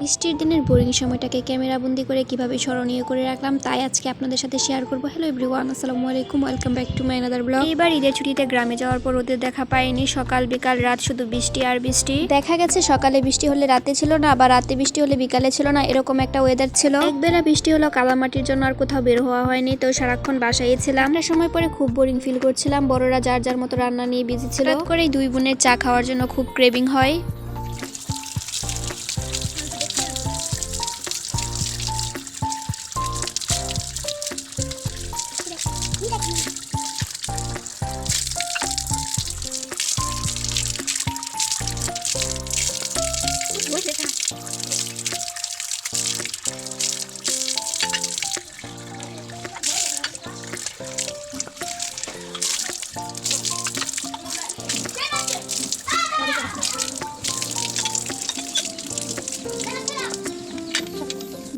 বৃষ্টির দিনের বোরিং সময়টাকে ক্যামেরা বন্দি করে কীভাবে স্মরণীয় করে রাখলাম, তাই আজকে আপনাদের সাথে শেয়ার করব। হ্যালো এভরিওয়ান আসসালামু আলাইকুম welcome back to my another blog এবার ঈদের ছুটিতে গ্রামে যাওয়ার পর ওদের দেখা পাইনি। সকাল, বিকাল, রাত শুধু বৃষ্টি আর বৃষ্টি। দেখা গেছে সকালে বৃষ্টি হলে রাতে ছিল না বা রাতে বৃষ্টি হলে বিকালে ছিল না, এরকম একটা ওয়েদার ছিল। একবেলা বৃষ্টি হলো কালামাটির জন্য আর কোথাও বের হওয়া হয়নি, তো সারাক্ষণ বাসায় ছিলাম। একটা সময় পরে খুব বোরিং ফিল করছিলাম, বড়রা যার যার মতো রান্না নিয়ে বিজি ছিল। করেই দুই বোনের চা খাওয়ার জন্য খুব ক্রেভিং হয়। どうも。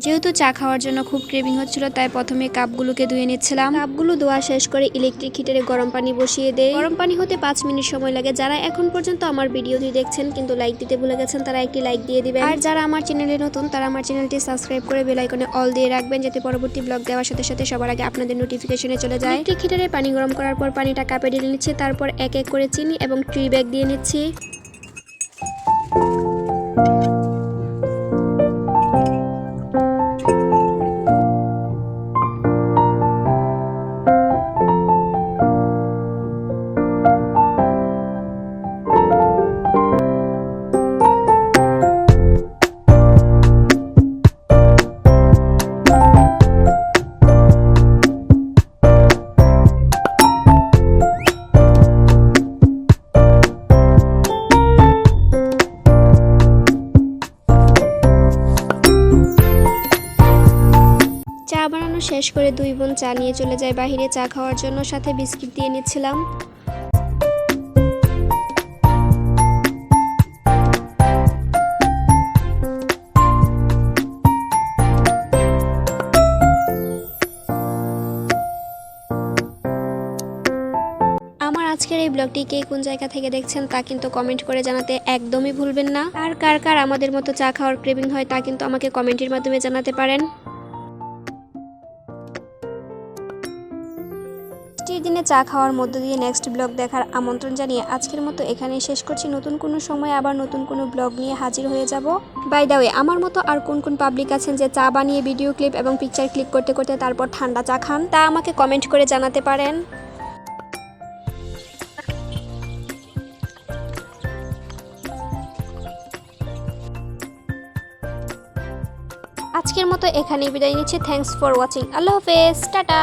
যেহেতু চা খাওয়ার জন্য খুব ক্রেভিং হচ্ছিল, তাই প্রথমে কাপগুলোকে ধুয়ে নিচ্ছিলাম। কাপগুলো ধোয়া শেষ করে ইলেকট্রিক হিটারে গরম পানি বসিয়ে দেয় গরম পানি হতে পাঁচ মিনিট সময় লাগে। যারা এখন পর্যন্ত আমার ভিডিওটি দেখছেন কিন্তু লাইক দিতে ভুলে গেছেন, তারা একটি লাইক দিয়ে দিবেন। আর যারা আমার চ্যানেলে নতুন, তারা আমার চ্যানেলটি সাবস্ক্রাইব করে বেলাইকনে অল দিয়ে রাখবেন, যাতে পরবর্তী ব্লগ দেওয়ার সাথে সাথে সবার আগে আপনাদের নোটিফিকেশনে চলে যায়। ইলেকট্রিক হিটারে পানি গরম করার পর পানিটা কাপে ঢেলে নিচ্ছি, তারপর এক এক করে চিনি এবং ট্রি ব্যাগ দিয়ে নিচ্ছি। শেষ করে দুই বোন চা নিয়ে চলে যায় বাহিরে চা খাওয়ার জন্য। সাথে বিস্কিট দিয়ে নিচ্ছিলাম। আমার আজকের এই ব্লগটি কে কোন জায়গা থেকে দেখছেন তা কিন্তু কমেন্ট করে জানাতে একদমই ভুলবেন না। আর কার কার আমাদের মতো চা খাওয়ার ক্রেভিং হয় তা কিন্তু আমাকে কমেন্টের মাধ্যমে জানাতে পারেন। বৃষ্টির দিনে চা খাওয়ার মধ্য দিয়ে নেক্সট ব্লগ দেখার আমন্ত্রণ জানিয়ে আজকের মতো এখানেই শেষ করছি। নতুন কোনো সময় আবার নতুন কোনো ব্লগ নিয়ে হাজির হয়ে যাব। বাই দা ওয়ে আমার মতো আর কোন কোন পাবলিক আছেন যে চা বানিয়ে ভিডিও ক্লিপ এবং পিকচার ক্লিক করতে করতে তারপর ঠান্ডা চা খান, তা আমাকে কমেন্ট করে জানাতে পারেন। আজকের মতো এখানেই বিদায় নিচ্ছি। থ্যাঙ্কস ফর ওয়াচিং আল্লাহ হাফেজ। টাটা।